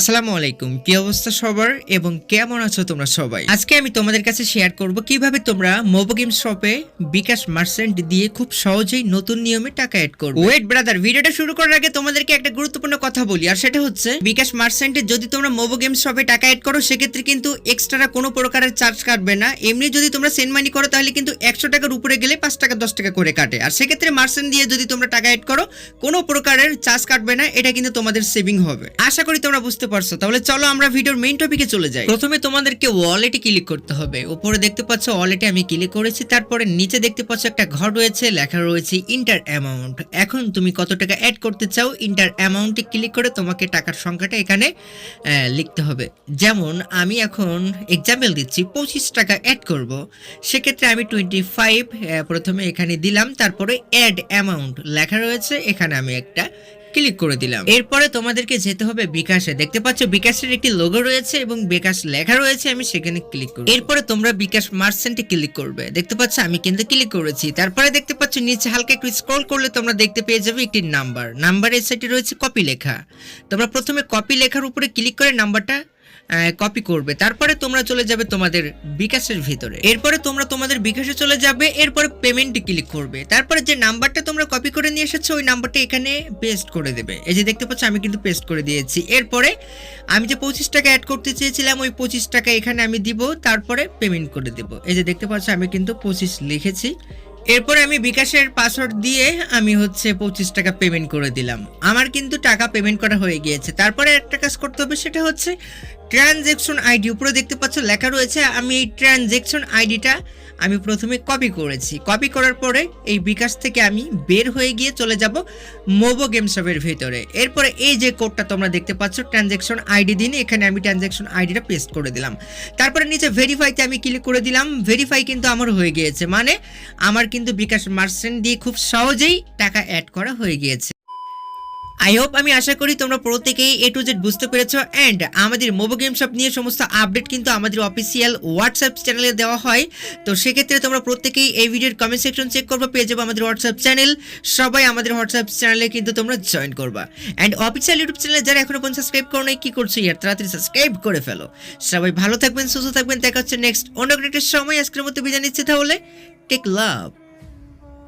আসসালামু আলাইকুম। কি অবস্থা সবার এবং কেমন আছো তোমরা সবাই? আজকে আমি তোমাদের কাছে শেয়ার করব কীভাবে তোমরা মোবো গেম শপে বিকাশ মার্চেন্ট দিয়ে খুব সহজেই নতুন নিয়মে টাকা অ্যাড করবে। ওয়েট ব্রাদার ভিডিওটা শুরু করার আগে তোমাদেরকে একটা গুরুত্বপূর্ণ কথা বলি, আর সেটা হচ্ছে বিকাশ মার্চেন্টে যদি তোমরা মোবো গেম শপে টাকা অ্যাড করো, সেক্ষেত্রে কিন্তু এক্সট্রা কোনো প্রকারের চার্জ কাটবে না। এমনি যদি তোমরা সেন্ড মানি করো, তাহলে কিন্তু একশো টাকার উপরে গেলে পাঁচ টাকা, দশ টাকা করে কাটে। আর সেক্ষেত্রে মার্চেন্ট দিয়ে যদি তোমরা টাকা অ্যাড করো, কোনো প্রকারের চার্জ কাটবে না, এটা কিন্তু তোমাদের সেভিং হবে। আশা করি তোমরা বুঝতে পারছ? তাহলে চলো আমরা ভিডিওর মেইন টপিকে চলে যাই। প্রথমে তোমাদেরকে ওয়ালেটে ক্লিক করতে হবে। উপরে দেখতে পাচ্ছ ওয়ালেটে আমি ক্লিক করেছি। তারপরে নিচে দেখতে পাচ্ছ একটা ঘর রয়েছে, লেখা রয়েছে ইন্টার অ্যামাউন্ট এখন তুমি কত টাকা অ্যাড করতে চাও ইন্টার অ্যামাউন্টে ক্লিক করে তোমাকে টাকার সংখ্যাটা এখানে লিখতে হবে। যেমন আমি এখন এক্সাম্পল দিচ্ছি, পঁচিশ টাকা অ্যাড করব। সেক্ষেত্রে আমি টোয়েন্টি ফাইভ প্রথমে এখানে দিলাম, তারপরে অ্যাড অ্যামাউন্ট লেখা রয়েছে, এখানে আমি একটা ক্লিক করে দিলাম। এরপরে তোমাদেরকে যেতে হবে বিকাশে। দেখতে পাচ্ছ বিকাশের একটি লোগো রয়েছে এবং বিকাশ লেখা রয়েছে, আমি সেখানে ক্লিক করব। এরপরে তোমরা বিকাশ মার্সেন্টে ক্লিক করবে। দেখতে পাচ্ছ, আমি কিন্তু ক্লিক করেছি। তারপরে দেখতে পাচ্ছ, নিচে হালকা একটু স্ক্রল করলে তোমরা দেখতে পেয়ে যাবে একটি নাম্বার নাম্বারের সাইডে রয়েছে কপি লেখা। তোমরা প্রথমে কপি লেখার উপরে ক্লিক করে নাম্বারটা কপি করবে। তারপরে তোমরা চলে যাবে তোমাদের বিকাশের ভিতরে। এরপরে তোমরা তোমাদের বিকাশে চলে যাবে, এরপরে পেমেন্টে ক্লিক করবে। তারপরে যে নাম্বারটা তোমরা কপি করে নিয়ে এসেছ, ওই নাম্বারটা এখানে পেস্ট করে দেবে। এই যে দেখতে পাচ্ছ, আমি কিন্তু পেস্ট করে দিয়েছি। এরপরে আমি যে পঁচিশ টাকা অ্যাড করতে চেয়েছিলাম, ওই পঁচিশ টাকা এখানে আমি দিব, তারপরে পেমেন্ট করে দেব। এই যে দেখতে পাচ্ছ, আমি কিন্তু পঁচিশ লিখেছি। এরপরে আমি বিকাশের পাসওয়ার্ড দিয়ে আমি হচ্ছে পঁচিশ টাকা পেমেন্ট করে দিলাম। আমার কিন্তু টাকা পেমেন্ট করা হয়ে গিয়েছে। তারপরে একটা কাজ করতে হবে, সেটা হচ্ছে ট্রানজেকশন আইডি উপরে দেখতে পাচ্ছ লেখা রয়েছে, আমি এই ট্রানজেকশন আইডিটা আমি প্রথমে কপি করেছি। কপি করার পরে এই বিকাশ থেকে আমি বের হয়ে গিয়ে চলে যাব মোবো গেম শপের ভিতরে। এরপরে এই যে কোডটা তোমরা দেখতে পাচ্ছ ট্রানজেকশন আইডি দিন এখানে আমি ট্রানজ্যাকশন আইডিটা পেস্ট করে দিলাম। তারপরে নিচে ভেরিফাইতে আমি ক্লিক করে দিলাম। ভেরিফাই কিন্তু আমার হয়ে গিয়েছে। মানে আমার কিন্তু বিকাশ মার্চেন্ট দিয়ে খুব সহজেই টাকা অ্যাড করা হয়ে গিয়েছে। আই হোপ আমি আশা করি তোমরা প্রত্যেকেই এ টু জেড বুঝতে পেরেছ অ্যান্ড আমাদের মোবো গেম শপ নিয়ে সমস্ত আপডেট কিন্তু আমাদের অফিসিয়াল হোয়াটসঅ্যাপ চ্যানেলে দেওয়া হয়। তো সেক্ষেত্রে তোমরা প্রত্যেকেই এই ভিডিওর কমেন্ট সেকশন চেক করবে, পেয়ে যাব আমাদের হোয়াটসঅ্যাপ চ্যানেল সবাই আমাদের হোয়াটসঅ্যাপ চ্যানেলে কিন্তু তোমরা জয়েন করবা। অ্যান্ড অফিসিয়াল ইউটিউব চ্যানেলে যারা এখনও পর্যন্ত সাবস্ক্রাইব করো নাই, কি করছ ইয়ার? তাড়াতাড়ি সাবস্ক্রাইব করে ফেলো। সবাই ভালো থাকবেন, সুস্থ থাকবেন, দেখা হচ্ছে নেক্সট অন্য একটা সময়। আজকের মতো বিদায় নিচ্ছে তাহলে টেক লাভ